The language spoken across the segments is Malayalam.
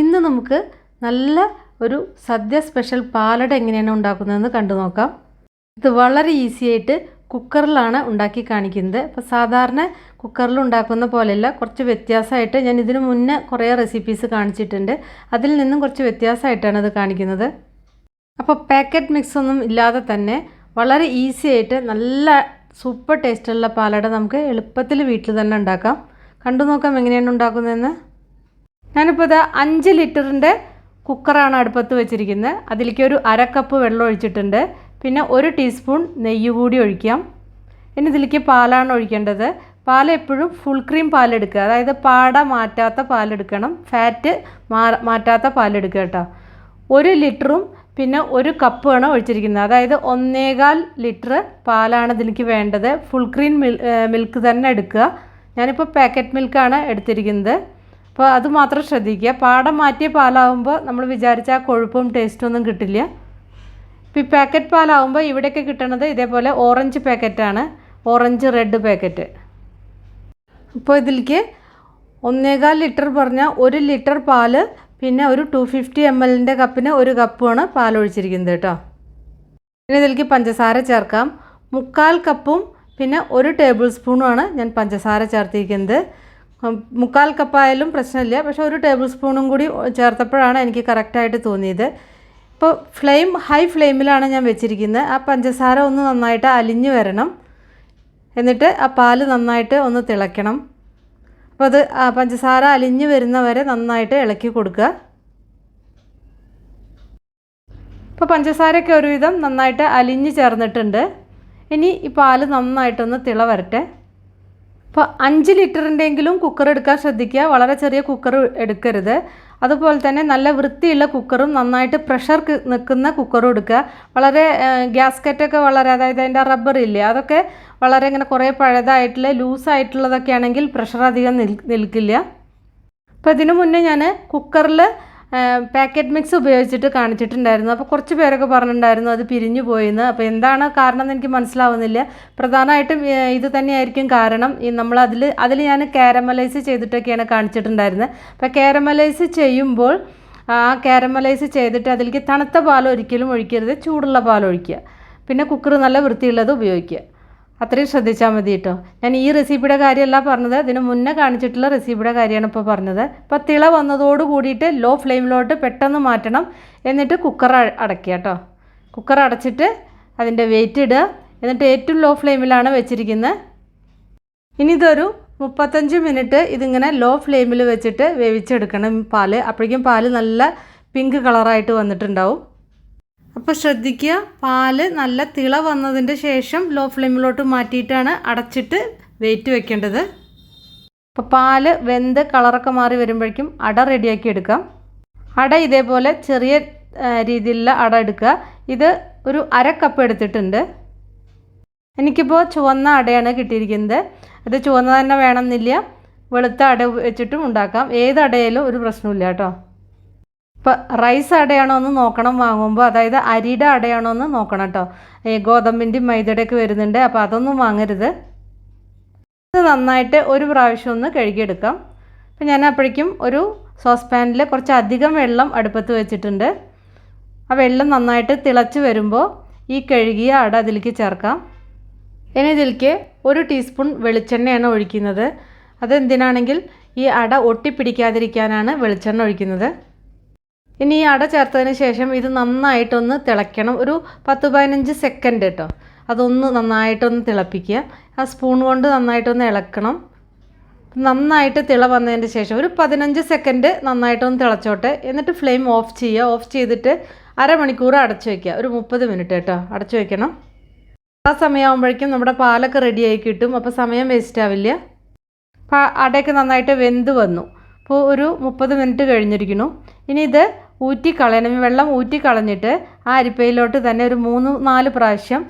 ഇന്ന് നമുക്ക് നല്ല ഒരു സദ്യ സ്പെഷ്യൽ പാലട എങ്ങനെയാണ് ഉണ്ടാക്കുന്നതെന്ന് കണ്ടു നോക്കാം. ഇത് വളരെ ഈസി ആയിട്ട് കുക്കറിലാണ് ഉണ്ടാക്കി കാണിക്കുന്നത്. അപ്പോൾ സാധാരണ കുക്കറിൽ ഉണ്ടാക്കുന്ന പോലെയല്ല കുറച്ച് വ്യത്യാസമായിട്ട് ഞാൻ ഇതിനു മുന്നേ കുറേ റെസിപ്പീസ് കാണിച്ചിട്ടുണ്ട്. അതിൽ നിന്നും കുറച്ച് വ്യത്യാസമായിട്ടാണ് ഇത് കാണിക്കുന്നത്. അപ്പോൾ പാക്കറ്റ് മിക്സ് ഒന്നും ഇല്ലാതെ തന്നെ വളരെ ഈസി ആയിട്ട് നല്ല സൂപ്പർ ടേസ്റ്റുള്ള പാലട നമുക്ക് എളുപ്പത്തിൽ വീട്ടിൽ തന്നെ ഉണ്ടാക്കാം. കണ്ടു നോക്കാം എങ്ങനെയാണ് ഉണ്ടാക്കുന്നതെന്ന്. ഞാനിപ്പോൾ ഇത് അഞ്ച് ലിറ്ററിന്റെ കുക്കറാണ് അടുപ്പത്ത് വെച്ചിരിക്കുന്നത്. അതിലേക്ക് ഒരു അര കപ്പ് വെള്ളം ഒഴിച്ചിട്ടുണ്ട്. പിന്നെ ഒരു ടീസ്പൂൺ നെയ്യ് കൂടി ഒഴിക്കാം. ഇനി ഇതിലേക്ക് പാലാണ് ഒഴിക്കേണ്ടത്. പാൽ എപ്പോഴും ഫുൾ ക്രീം പാലെടുക്കുക അതായത് പാട മാറ്റാത്ത പാലെടുക്കണം ഫാറ്റ് മാറ്റാത്ത പാലെടുക്കുക കേട്ടോ. ഒരു ലിറ്ററും പിന്നെ ഒരു കപ്പുമാണ് ഒഴിച്ചിരിക്കുന്നത്. അതായത് ഒന്നേകാൽ ലിറ്റർ പാലാണ് ഇതിലേക്ക് വേണ്ടത്. ഫുൾ ക്രീം മിൽ മിൽക്ക് തന്നെ എടുക്കുക. ഞാനിപ്പോൾ പാക്കറ്റ് മിൽക്കാണ് എടുത്തിരിക്കുന്നത്. അപ്പോൾ അത് മാത്രം ശ്രദ്ധിക്കുക. പാടം മാറ്റിയ പാലാവുമ്പോൾ നമ്മൾ വിചാരിച്ച ആ കൊഴുപ്പും ടേസ്റ്റും ഒന്നും കിട്ടില്ല. ഇപ്പോൾ ഈ പാക്കറ്റ് പാലാവുമ്പോൾ ഇവിടെയൊക്കെ കിട്ടണത് ഇതേപോലെ ഓറഞ്ച് പാക്കറ്റാണ് ഓറഞ്ച് റെഡ് പാക്കറ്റ് അപ്പോൾ ഇതിലേക്ക് ഒന്നേകാൽ ലിറ്റർ പറഞ്ഞാൽ ഒരു ലിറ്റർ പാൽ പിന്നെ ഒരു ടു ഫിഫ്റ്റി എം എല്ലിന്റെ കപ്പിന് ഒരു കപ്പുമാണ് പാൽ ഒഴിച്ചിരിക്കുന്നത് കേട്ടോ. പിന്നെ ഇതിലേക്ക് പഞ്ചസാര ചേർക്കാം. മുക്കാൽ കപ്പും പിന്നെ ഒരു ടേബിൾ സ്പൂണുമാണ് ഞാൻ പഞ്ചസാര ചേർത്തിരിക്കുന്നത്. മുക്കാൽ കപ്പായാലും പ്രശ്നമില്ല. പക്ഷേ ഒരു ടേബിൾ സ്പൂണും കൂടി ചേർത്തപ്പോഴാണ് എനിക്ക് കറക്റ്റായിട്ട് തോന്നിയത്. ഇപ്പോൾ ഫ്ലെയിം ഹൈ ഫ്ലെയിമിലാണ് ഞാൻ വെച്ചിരിക്കുന്നത്. ആ പഞ്ചസാര ഒന്ന് നന്നായിട്ട് അലിഞ്ഞു വരണം. എന്നിട്ട് ആ പാൽ നന്നായിട്ട് ഒന്ന് തിളയ്ക്കണം. അപ്പോൾ അത് ആ പഞ്ചസാര അലിഞ്ഞു വരുന്നവരെ നന്നായിട്ട് ഇളക്കി കൊടുക്കുക. ഇപ്പോൾ പഞ്ചസാരയൊക്കെ ഒരുവിധം നന്നായിട്ട് അലിഞ്ഞു ചേർന്നിട്ടുണ്ട്. ഇനി ഈ പാൽ നന്നായിട്ടൊന്ന് തിള വരട്ടെ. അപ്പോൾ അഞ്ച് ലിറ്ററിന്റെങ്കിലും കുക്കർ എടുക്കാൻ ശ്രദ്ധിക്കുക. വളരെ ചെറിയ കുക്കർ എടുക്കരുത്. അതുപോലെ തന്നെ നല്ല വൃത്തിയുള്ള കുക്കറും നന്നായിട്ട് പ്രഷർ നിൽക്കുന്ന കുക്കറും എടുക്കുക. വളരെ ഗ്യാസ്കറ്റൊക്കെ വളരെ അതായത് അതിന്റെ റബ്ബർ ഇല്ലേ അതൊക്കെ വളരെ ഇങ്ങനെ കുറേ പഴയതായിട്ടുള്ള ലൂസായിട്ടുള്ളതൊക്കെ ആണെങ്കിൽ പ്രഷർ അധികം നിൽ നിൽക്കില്ല. അപ്പോൾ ഇതിനു മുന്നേ ഞാൻ കുക്കറിൽ പാക്കറ്റ് മിക്സ് ഉപയോഗിച്ചിട്ട് കാണിച്ചിട്ടുണ്ടായിരുന്നു. അപ്പോൾ കുറച്ച് പേരൊക്കെ പറഞ്ഞിട്ടുണ്ടായിരുന്നു അത് പിരിഞ്ഞു പോയെന്ന്. അപ്പോൾ എന്താണ് കാരണം എന്ന് എനിക്ക് മനസ്സിലാവുന്നില്ല. പ്രധാനമായിട്ടും ഇത് തന്നെയായിരിക്കും കാരണം. ഈ നമ്മൾ അതിൽ അതിൽ ഞാൻ കാരമലൈസ് ചെയ്തിട്ടൊക്കെയാണ് കാണിച്ചിട്ടുണ്ടായിരുന്നത്. അപ്പോൾ കാരമലൈസ് ചെയ്യുമ്പോൾ ആ കാരമലൈസ് ചെയ്തിട്ട് അതിലേക്ക് തണുത്ത പാൽ ഒരിക്കലും ഒഴിക്കരുത്. ചൂടുള്ള പാൽ ഒഴിക്കുക. പിന്നെ കുക്കർ നല്ല വൃത്തിയുള്ളത് ഉപയോഗിക്കുക. അത്രയും ശ്രദ്ധിച്ചാൽ മതി കേട്ടോ. ഞാൻ ഈ റെസിപ്പിയുടെ കാര്യമല്ല പറഞ്ഞത്. ഇതിന് മുന്നേ കാണിച്ചിട്ടുള്ള റെസിപ്പിയുടെ കാര്യമാണ് ഇപ്പോൾ പറഞ്ഞത്. ഇപ്പോൾ തിള വന്നതോട് കൂടിയിട്ട് ലോ ഫ്ലെയിമിലോട്ട് പെട്ടെന്ന് മാറ്റണം. എന്നിട്ട് കുക്കർ അടയ്ക്കുക കേട്ടോ. കുക്കർ അടച്ചിട്ട് അതിന്റെ വെയിറ്റ് ഇടുക. എന്നിട്ട് ഏറ്റവും ലോ ഫ്ലെയിമിലാണ് വെച്ചിരിക്കുന്നത്. ഇനി ഇതൊരു മുപ്പത്തഞ്ച് മിനിറ്റ് ഇതിങ്ങനെ ലോ ഫ്ലെയിമിൽ വെച്ചിട്ട് വേവിച്ചെടുക്കണം. പാൽ. അപ്പോഴേക്കും പാൽ നല്ല പിങ്ക് കളറായിട്ട് വന്നിട്ടുണ്ടാവും. അപ്പോൾ ശ്രദ്ധിക്കുക പാൽ നല്ല തിള വന്നതിന്റെ ശേഷം ലോ ഫ്ലെയിമിലോട്ട് മാറ്റിയിട്ടാണ് അടച്ചിട്ട് വെയിറ്റ് വെക്കേണ്ടത്. അപ്പോൾ പാൽ വെന്ത് കളറൊക്കെ മാറി വരുമ്പോഴേക്കും അട റെഡിയാക്കി എടുക്കാം. അട ഇതേപോലെ ചെറിയ രീതിയിലുള്ള അട എടുക്കുക. ഇത് ഒരു അര കപ്പ് എടുത്തിട്ടുണ്ട്. എനിക്കിപ്പോൾ ചുവന്ന അടയാണ് കിട്ടിയിരിക്കുന്നത്. അത് ചുവന്ന തന്നെ വേണമെന്നില്ല. വെളുത്ത അട വെച്ചിട്ടും ഉണ്ടാക്കാം. ഏത് അടയിലും ഒരു പ്രശ്നമില്ല കേട്ടോ. ഇപ്പോൾ റൈസ് അടയാണോ എന്ന് നോക്കണം വാങ്ങുമ്പോൾ അതായത് അരിയുടെ അടയാണോ എന്ന് നോക്കണം കേട്ടോ ഈ ഗോതമ്പിന്റെയും മൈദയുടെയൊക്കെ വരുന്നുണ്ട് അപ്പോൾ അതൊന്നും വാങ്ങരുത്. ഇത് നന്നായിട്ട് ഒരു പ്രാവശ്യം ഒന്ന് കഴുകിയെടുക്കാം. അപ്പോൾ ഞാൻ അപ്പോഴേക്കും ഒരു സോസ് പാനിൽ കുറച്ച് അധികം വെള്ളം അടുപ്പത്ത് വെച്ചിട്ടുണ്ട്. ആ വെള്ളം നന്നായിട്ട് തിളച്ച് വരുമ്പോൾ ഈ കഴുകിയ അട അതിലേക്ക് ചേർക്കാം. ഇനി ഇതിലേക്ക് ഒരു ടീസ്പൂൺ വെളിച്ചെണ്ണയാണ് ഒഴിക്കുന്നത്. അതെന്തിനാണെങ്കിൽ ഈ അട ഒട്ടിപ്പിടിക്കാതിരിക്കാനാണ് വെളിച്ചെണ്ണ ഒഴിക്കുന്നത്. ഇനി ഈ അട ചേർത്തതിന് ശേഷം ഇത് നന്നായിട്ടൊന്ന് തിളയ്ക്കണം. ഒരു പത്ത് പതിനഞ്ച് സെക്കൻഡ് കേട്ടോ അതൊന്ന് നന്നായിട്ടൊന്ന് തിളപ്പിക്കുക. ആ സ്പൂൺ കൊണ്ട് നന്നായിട്ടൊന്ന് ഇളക്കണം. നന്നായിട്ട് തിള വന്നതിന് ശേഷം ഒരു പതിനഞ്ച് സെക്കൻഡ് നന്നായിട്ടൊന്ന് തിളച്ചോട്ടെ. എന്നിട്ട് ഫ്ലെയിം ഓഫ് ചെയ്യുക. ഓഫ് ചെയ്തിട്ട് അരമണിക്കൂർ അടച്ചു വയ്ക്കുക ഒരു മുപ്പത് മിനിറ്റ് കേട്ടോ അടച്ചു വയ്ക്കണം ആ സമയമാകുമ്പോഴേക്കും നമ്മുടെ പാലൊക്കെ റെഡിയായി കിട്ടും. അപ്പോൾ സമയം വേസ്റ്റ് ആവില്ല. അടയൊക്കെ നന്നായിട്ട് വെന്ത് വന്നു. അപ്പോൾ ഒരു മുപ്പത് മിനിറ്റ് കഴിഞ്ഞിരിക്കുന്നു. ഇനി ഇത് ഊറ്റി ഈ വെള്ളം ഊറ്റിക്കളഞ്ഞിട്ട് ആ അരിപ്പയിലോട്ട് തന്നെ ഒരു മൂന്ന് നാല് പ്രാവശ്യം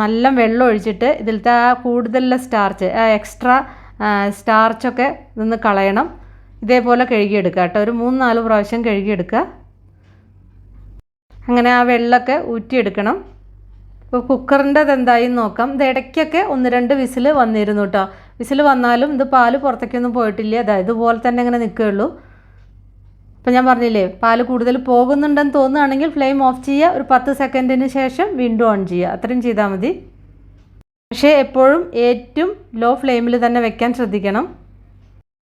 നല്ല വെള്ളം ഒഴിച്ചിട്ട് ഇതിലത്തെ ആ കൂടുതലുള്ള സ്റ്റാർച്ച് ആ എക്സ്ട്രാ സ്റ്റാർച്ചൊക്കെ നിന്ന് കളയണം. ഇതേപോലെ കഴുകിയെടുക്കുക കേട്ടോ. ഒരു മൂന്ന് നാല് പ്രാവശ്യം കഴുകിയെടുക്കുക. അങ്ങനെ ആ വെള്ളമൊക്കെ ഊറ്റിയെടുക്കണം. ഇപ്പോൾ കുക്കറിന്റെത് എന്തായി നോക്കാം. ഇത് ഇടയ്ക്കൊക്കെ ഒന്ന് രണ്ട് വിസിൽ വന്നിരുന്നു കേട്ടോ. വിസിൽ വന്നാലും ഇത് പാൽ പുറത്തേക്കൊന്നും പോയിട്ടില്ല. അതായത് ഇതുപോലെ തന്നെ ഇങ്ങനെ നിൽക്കുകയുള്ളൂ. അപ്പോൾ ഞാൻ പറഞ്ഞില്ലേ പാൽ കൂടുതൽ പോകുന്നുണ്ടെന്ന് തോന്നുകയാണെങ്കിൽ ഫ്ലെയിം ഓഫ് ചെയ്യുക. ഒരു പത്ത് സെക്കൻഡിന് ശേഷം വീണ്ടും ഓൺ ചെയ്യുക. അത്രയും ചെയ്താൽ മതി. പക്ഷേ എപ്പോഴും ഏറ്റവും ലോ ഫ്ലെയിമിൽ തന്നെ വെക്കാൻ ശ്രദ്ധിക്കണം.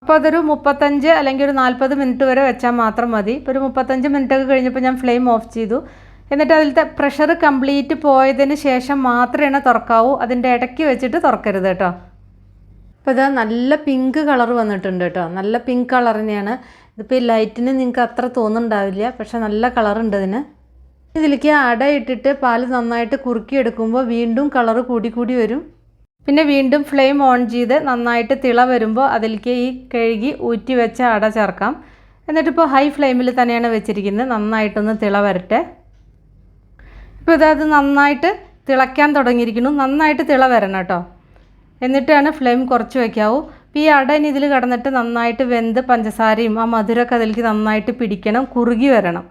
അപ്പോൾ അതൊരു മുപ്പത്തഞ്ച് അല്ലെങ്കിൽ ഒരു നാൽപ്പത് മിനിറ്റ് വരെ വെച്ചാൽ മാത്രം മതി. ഇപ്പോൾ ഒരു മുപ്പത്തഞ്ച് മിനിറ്റ് ഒക്കെ കഴിഞ്ഞപ്പോൾ ഞാൻ ഫ്ലെയിം ഓഫ് ചെയ്തു. എന്നിട്ട് അതിലത്തെ പ്രഷർ കംപ്ലീറ്റ് പോയതിന് ശേഷം മാത്രമേ തുറക്കാവൂ. അതിന്റെ ഇടയ്ക്ക് വെച്ചിട്ട് തുറക്കരുത് കേട്ടോ. അപ്പോൾ ഇത് നല്ല പിങ്ക് കളർ വന്നിട്ടുണ്ട് കേട്ടോ. നല്ല പിങ്ക് കളറിനെയാണ് ഇതിപ്പോൾ ഈ ലൈറ്റിന് നിങ്ങൾക്ക് അത്ര തോന്നുന്നുണ്ടാവില്ല പക്ഷെ നല്ല കളറുണ്ട് ഇതിന് ഇതിലേക്ക് അട ഇട്ടിട്ട് പാൽ നന്നായിട്ട് കുറുക്കി എടുക്കുമ്പോൾ വീണ്ടും കളർ കൂടി കൂടി വരും. പിന്നെ വീണ്ടും ഫ്ലെയിം ഓൺ ചെയ്ത് നന്നായിട്ട് തിള വരുമ്പോൾ അതിലേക്ക് ഈ കഴുകി ഊറ്റി വെച്ച അട ചേർക്കാം. എന്നിട്ടിപ്പോൾ ഹൈ ഫ്ലെയിമിൽ തന്നെയാണ് വെച്ചിരിക്കുന്നത്. നന്നായിട്ടൊന്ന് തിള വരട്ടെ. ഇപ്പോൾ ഇതത് നന്നായിട്ട് തിളയ്ക്കാൻ തുടങ്ങിയിരിക്കുന്നു. നന്നായിട്ട് തിള വരണം കേട്ടോ. എന്നിട്ടാണ് ഫ്ലെയിം കുറച്ച് വയ്ക്കാവൂ ഈ അട ഇനി ഇതിൽ കിടന്നിട്ട് നന്നായിട്ട് വെന്ത് പഞ്ചസാരയും ആ മധുരമൊക്കെ അതിലേക്ക് നന്നായിട്ട് പിടിക്കണം കുറുകി വരണം.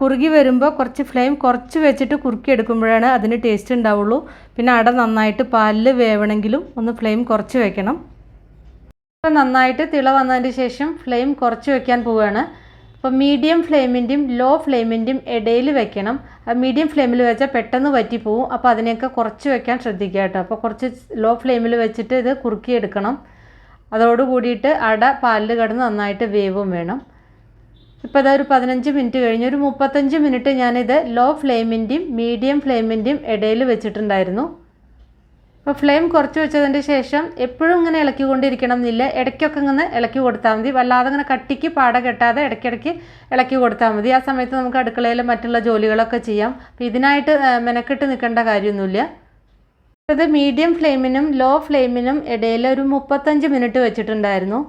കുറുകി വരുമ്പോൾ കുറച്ച് ഫ്ലെയിം കുറച്ച് വെച്ചിട്ട് കുറുക്കി എടുക്കുമ്പോഴാണ് അതിന് ടേസ്റ്റ് ഉണ്ടാവുള്ളൂ. പിന്നെ അട നന്നായിട്ട് പാലിൽ വേവണമെങ്കിലും ഒന്ന് ഫ്ലെയിം കുറച്ച് വെക്കണം. ഇപ്പോൾ നന്നായിട്ട് തിള വന്നതിന് ശേഷം ഫ്ലെയിം കുറച്ച് വെക്കാൻ പോവുകയാണ് അപ്പോൾ മീഡിയം ഫ്ലെയിമിന്റെയും ലോ ഫ്ലെയിമിന്റെയും ഇടയിൽ വെക്കണം. മീഡിയം ഫ്ലെയിമിൽ വെച്ചാൽ പെട്ടെന്ന് വറ്റിപ്പോവും അപ്പോൾ അതിനെയൊക്കെ കുറച്ച് വെക്കാൻ ശ്രദ്ധിക്കുക കേട്ടോ. അപ്പോൾ കുറച്ച് ലോ ഫ്ലെയിമിൽ വെച്ചിട്ട് ഇത് കുറുക്കി എടുക്കണം. അതോട് കൂടിയിട്ട് അട പാലിൽ കിടന്ന് നന്നായിട്ട് വേവും വേണം. ഇപ്പോൾ ഇതാ ഒരു പതിനഞ്ച് മിനിറ്റ് കഴിഞ്ഞ് ഒരു മുപ്പത്തഞ്ച് മിനിറ്റ് ഞാനിത് ലോ ഫ്ലെയിമിന്റെയും മീഡിയം ഫ്ലെയിമിന്റെയും ഇടയിൽ വെച്ചിട്ടുണ്ടായിരുന്നു. അപ്പോൾ ഫ്ലെയിം കുറച്ച് വെച്ചതിന്റെ ശേഷം എപ്പോഴും ഇങ്ങനെ ഇളക്കിക്കൊണ്ടിരിക്കണം എന്നില്ല ഇടയ്ക്കൊക്കെ ഇങ്ങനെ ഇളക്കി കൊടുത്താൽ മതി. വല്ലാതെ ഇങ്ങനെ കട്ടിക്ക് പാട കെട്ടാതെ ഇടയ്ക്കിടയ്ക്ക് ഇളക്കി കൊടുത്താൽ മതി. ആ സമയത്ത് നമുക്ക് അടുക്കളയിൽ മറ്റുള്ള ജോലികളൊക്കെ ചെയ്യാം. അപ്പോൾ ഇതിനായിട്ട് മെനക്കെട്ട് നിൽക്കേണ്ട കാര്യമൊന്നുമില്ല. ഇത് മീഡിയം ഫ്ലെയിമിനും ലോ ഫ്ലെയിമിനും ഇടയിൽ ഒരു മുപ്പത്തഞ്ച് മിനിറ്റ് വെച്ചിട്ടുണ്ടായിരുന്നു.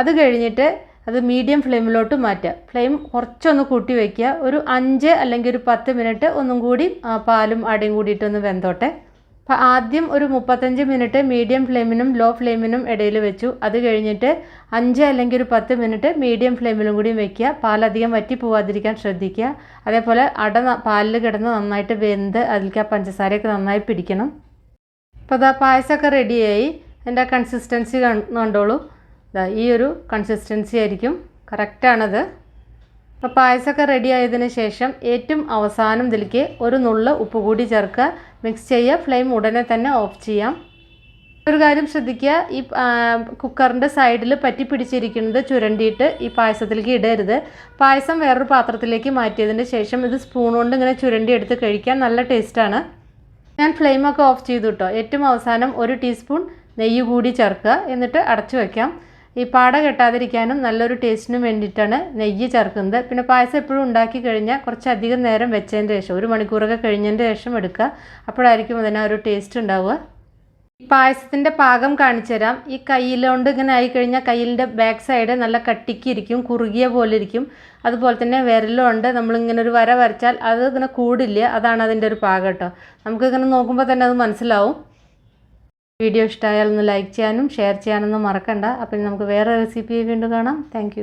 അത് കഴിഞ്ഞിട്ട് അത് മീഡിയം ഫ്ലെയിമിലോട്ട് മാറ്റുക ഫ്ലെയിം കുറച്ചൊന്ന് കൂട്ടി വയ്ക്കുക ഒരു അഞ്ച് അല്ലെങ്കിൽ ഒരു പത്ത് മിനിറ്റ് ഒന്നും കൂടി പാലും അടയും കൂടിയിട്ടൊന്ന് വെന്തോട്ടെ. അപ്പോൾ ആദ്യം ഒരു മുപ്പത്തഞ്ച് മിനിറ്റ് മീഡിയം ഫ്ലെയിമിനും ലോ ഫ്ലെയിമിനും ഇടയിൽ വെച്ചു. അത് കഴിഞ്ഞിട്ട് അഞ്ച് അല്ലെങ്കിൽ ഒരു പത്ത് മിനിറ്റ് മീഡിയം ഫ്ലെയിമിലും കൂടി വെക്കുക. പാലധികം വറ്റി പോവാതിരിക്കാൻ ശ്രദ്ധിക്കുക. അതേപോലെ അട പാലിൽ കിടന്ന് നന്നായിട്ട് വെന്ത് അതിലേക്ക് ആ പഞ്ചസാരയൊക്കെ നന്നായി പിടിക്കണം. അപ്പോൾ അതാ പായസമൊക്കെ റെഡിയായി എന്റെ കൺസിസ്റ്റൻസി കണ്ടോളൂ. ഇതാ ഈ ഒരു കൺസിസ്റ്റൻസി ആയിരിക്കും. കറക്റ്റാണത് അപ്പോൾ പായസമൊക്കെ റെഡി ശേഷം ഏറ്റവും അവസാനം ഇതിലേക്ക് ഒരു നുള്ള് ഉപ്പ് കൂടി ചേർക്കുക. മിക്സ് ചെയ്യുക. ഫ്ലെയിം ഉടനെ തന്നെ ഓഫ് ചെയ്യാം. ഒരു കാര്യം ശ്രദ്ധിക്കുക. ഈ കുക്കറിന്റെ സൈഡിൽ പറ്റി പിടിച്ചിരിക്കുന്നത് ചുരണ്ടിയിട്ട് ഈ പായസത്തിലേക്ക് ഇടരുത്. പായസം വേറൊരു പാത്രത്തിലേക്ക് മാറ്റിയതിന് ശേഷം ഇത് സ്പൂൺ കൊണ്ട് ഇങ്ങനെ ചുരണ്ടി എടുത്ത് കഴിക്കാൻ നല്ല ടേസ്റ്റാണ് ഞാൻ ഫ്ലെയിമൊക്കെ ഓഫ് ചെയ്തു കേട്ടോ ഏറ്റവും അവസാനം ഒരു ടീസ്പൂൺ നെയ്യ് കൂടി ചേർക്കുക. എന്നിട്ട് അടച്ചു വയ്ക്കാം ഈ പാട കെട്ടാതിരിക്കാനും നല്ലൊരു ടേസ്റ്റിനും വേണ്ടിയിട്ടാണ് നെയ്യ് ചേർക്കുന്നത്. പിന്നെ പായസം എപ്പോഴും ഉണ്ടാക്കി കഴിഞ്ഞാൽ കുറച്ചധികം നേരം വെച്ചതിന്റെ ശേഷം ഒരു മണിക്കൂറൊക്കെ കഴിഞ്ഞതിന്റെ ശേഷം എടുക്കുക. അപ്പോഴായിരിക്കും അതിന് ഒരു ടേസ്റ്റ് ഉണ്ടാവുക. പായസത്തിന്റെ പാകം കാണിച്ചു തരാം ഈ കയ്യിലോണ്ട് ഇങ്ങനെ ആയിക്കഴിഞ്ഞാൽ കയ്യിലിന്റെ ബാക്ക് സൈഡ് നല്ല കട്ടിക്ക് ഇരിക്കും കുറുകിയ പോലെ ഇരിക്കും അതുപോലെ തന്നെ വിരലുണ്ട്. നമ്മളിങ്ങനെ ഒരു വര വരച്ചാൽ അത് ഇങ്ങനെ കൂടില്ല. അതാണ് അതിന്റെ ഒരു പാകം കേട്ടോ. നമുക്കിങ്ങനെ നോക്കുമ്പോൾ തന്നെ അത് മനസ്സിലാവും. വീഡിയോ ഇഷ്ടമായാൽ ഒന്ന് ലൈക്ക് ചെയ്യാനും ഷെയർ ചെയ്യാനൊന്നും മറക്കണ്ട. അപ്പം നമുക്ക് വേറെ റെസിപ്പി വീണ്ടും കാണാം. താങ്ക്